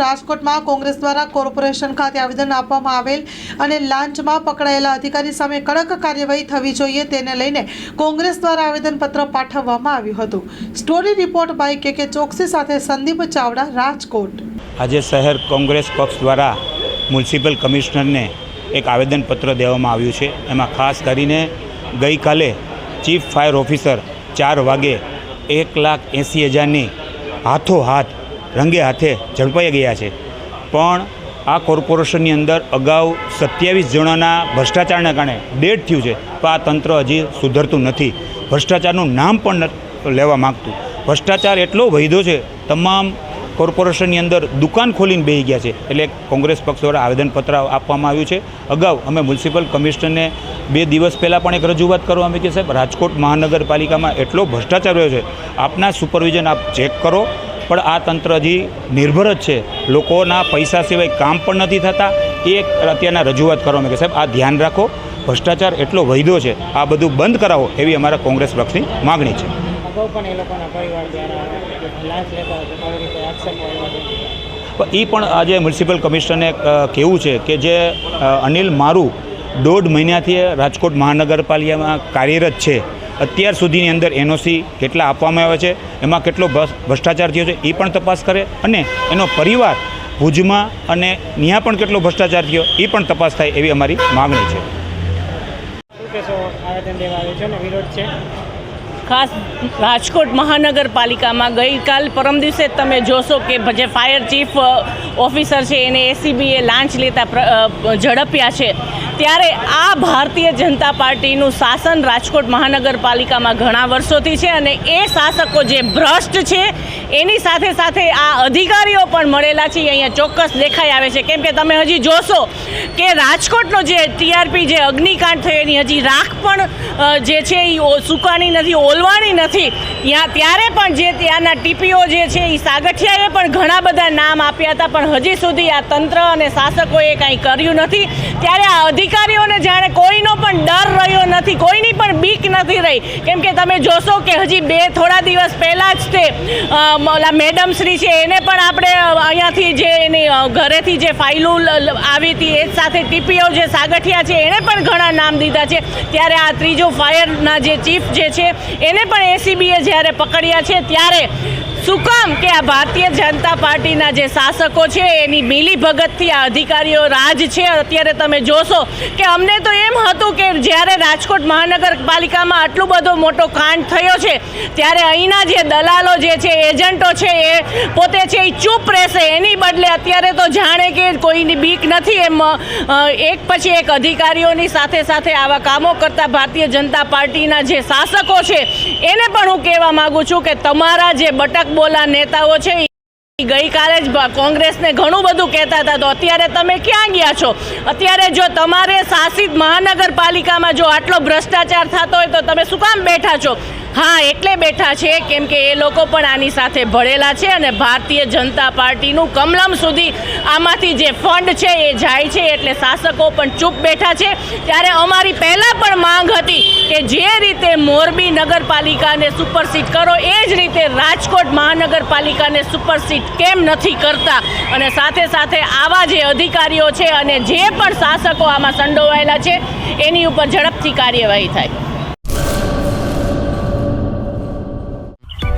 રાજકોટમાં કોંગ્રેસ દ્વારા કોર્પોરેશન ખાતે આવેદન આપવામાં આવેલ અને લાંચમાં પકડાયેલા અધિકારી સામે કડક કાર્યવાહી થવી જોઈએ તેને લઈને કોંગ્રેસ દ્વારા આવેદનપત્ર પાઠવવામાં આવ્યું હતું. સ્ટોરી રિપોર્ટ બાય કે કે ચોકસી સાથે સંદીપ ચાવડા, રાજકોટ. આજે શહેર કોંગ્રેસ પક્ષ દ્વારા મ્યુનિસિપલ કમિશનરને એક આવેદનપત્ર દેવામાં આવ્યું છે. એમાં ખાસ કરીને ગઈકાલે ચીફ ફાયર ઓફિસર ચાર વાગે એક લાખ એંસી હજારની હાથો હાથ રંગે હાથે ઝડપાઈ ગયા છે. પણ આ કોર્પોરેશનની અંદર અગાઉ સત્યાવીસ જણાના ભ્રષ્ટાચારને કારણે ડેડ થયું છે. પણ આ તંત્ર હજી સુધરતું નથી. ભ્રષ્ટાચારનું નામ પણ લેવા માગતું. ભ્રષ્ટાચાર એટલો વૈધો છે, તમામ કોર્પોરેશનની અંદર દુકાન ખોલીને બેહી ગયા છે. એટલે કોંગ્રેસ પક્ષ દ્વારા આવેદનપત્ર આપવામાં આવ્યું છે. અગાઉ અમે મ્યુનિસિપલ કમિશનરને બે દિવસ પહેલાં પણ એક રજૂઆત કરવા આવી કે સાહેબ. રાજકોટ મહાનગરપાલિકામાં એટલો ભ્રષ્ટાચાર રહ્યો છે. આપના સુપરવિઝન આપ ચેક કરો. પણ આ તંત્ર હજી નિર્ભર જ છે. લોકોના પૈસા સિવાય કામ પણ નથી થતા. એ એક અત્યારના રજૂઆત કરવામાં કે સાહેબ આ ધ્યાન રાખો. ભ્રષ્ટાચાર એટલો વૈધો છે. આ બધું બંધ કરાવો એવી અમારા કોંગ્રેસ પક્ષની માગણી છે. એ પણ આજે મ્યુનિસિપલ કમિશનરને કહેવું છે કે જે અનિલ મારું દોઢ મહિનાથી રાજકોટ મહાનગરપાલિકામાં કાર્યરત છે. અત્યાર સુધીની અંદર એનઓસી કેટલા આપવામાં આવે છે, એમાં કેટલો ભ્રષ્ટાચાર થયો છે, એ પણ તપાસ કરે અને એનો પરિવાર ભુજમાં અને ત્યાં પણ કેટલો ભ્રષ્ટાચાર થયો, એ પણ તપાસ થાય એવી અમારી માગણી છે. ખાસ રાજકોટ મહાનગરપાલિકામાં ગઈકાલ પરમ દિવસે તમે જોશો કે જે ફાયર ચીફ ઓફિસર છે, એને એસીબીએ લાંચ લેતા ઝડપ્યા છે. ત્યારે આ ભારતીય જનતા પાર્ટીનું શાસન રાજકોટ મહાનગરપાલિકામાં ઘણા વર્ષોથી છે અને એ શાસકો જે ભ્રષ્ટ છે, એની સાથે સાથે આ અધિકારીઓ પણ મળેલા છે. અહીંયા ચોક્કસ દેખાઈ આવે છે. કેમ કે તમે હજી જોશો કે રાજકોટનો જે ટીઆરપી જે અગ્નિકાંડ થયો, એની હજી રાખ પણ જે છે એ ઓ- નથી ઓલવાણી નથી. ત્યાં ત્યારે પણ જે ત્યાંના ટીપીઓ જે છે એ સાગઠિયાએ પણ ઘણા બધા નામ આપ્યા હતા, પણ હજી સુધી આ તંત્ર અને શાસકોએ કાંઈ કર્યું નથી. ત્યારે આ અધિકારીઓને જાણે કોઈનો પણ ડર રહ્યો નથી કોઈની પણ બીક નથી રહી. કેમ કે તમે જોશો કે હજી બે થોડા દિવસ પહેલાં જ તે મેડમ શ્રી છે, એને પણ આપણે અહીંયાથી જે એની ઘરેથી જે ફાઇલો આવી હતી, એ સાથે ટીપીઓ જે સાગઠિયા છે એણે પણ ઘણા નામ દીધા છે. ત્યારે આ ત્રીજો ફાયરના જે ચીફ જે છે, એને પણ એસીબીએ જ્યારે પકડ્યા છે, ત્યારે શું કામ કે આ ભારતીય જનતા પાર્ટીના જે શાસકો છે, એની મિલી ભગતથી આ અધિકારીઓ રાજ છે. અત્યારે તમે જોશો કે અમને તો એમ હતું કે જ્યારે રાજકોટ મહાનગરપાલિકામાં આટલું બધો મોટો કાંડ થયો છે, ત્યારે અહીંના જે દલાલો જે છે, એજન્ટો છે, એ પોતે છે એ ચૂપ રહેશે. એની બદલે અત્યારે તો જાણે કે કોઈની બીક નથી એમ એક પછી એક અધિકારીઓની સાથે સાથે આવા કામો કરતા ભારતીય જનતા પાર્ટીના જે શાસકો છે, એને પણ હું કહેવા માંગુ છું કે તમારા જે બટક બોલા નેતાઓ છે ગઈકાલે જ કોંગ્રેસને ઘણું બધું કહેતા હતા. તો અત્યારે તમે ક્યાં ગયા છો? અત્યારે જો તમારે શાસિત મહાનગરપાલિકામાં જો આટલો ભ્રષ્ટાચાર થતો હોય તો તમે શું કામ બેઠા છો? હા, એટલે બેઠા છે, કેમ કે એ લોકો પણ આની સાથે ભળેલા છે અને ભારતીય જનતા પાર્ટીનું કમલમ સુધી આમાંથી જે ફંડ છે એ જાય છે, એટલે શાસકો પણ ચૂપ બેઠા છે. ત્યારે અમારી પહેલાં પણ માંગ હતી કે જે રીતે મોરબી નગરપાલિકાને સુપરસીટ કરો, એ જ રીતે રાજકોટ મહાનગરપાલિકાને સુપરસીટ કેમ નથી કરતા? અને સાથે સાથે આવા જે અધિકારીઓ છે અને જે પણ શાસકો આમાં સંડોવાયેલા છે, એની ઉપર ઝડપથી કાર્યવાહી થાય.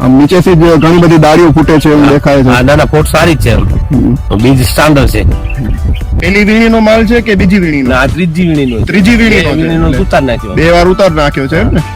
આમ નીચેથી જ ઘણી બધી ડાળીઓ ફૂટે છે એવું દેખાય હા છે. ના ના પોટ સારી જ છે બીજ સ્ટાન્ડર્ડ છે. પેલી વીણીનો માલ છે કે બીજી વીણી ના ત્રીજી ત્રીજી વીણીનો ત્રીજી વીણી નો ઉતાર નાખ્યો. બે વાર ઉતાર નાખ્યો છે એમ ને?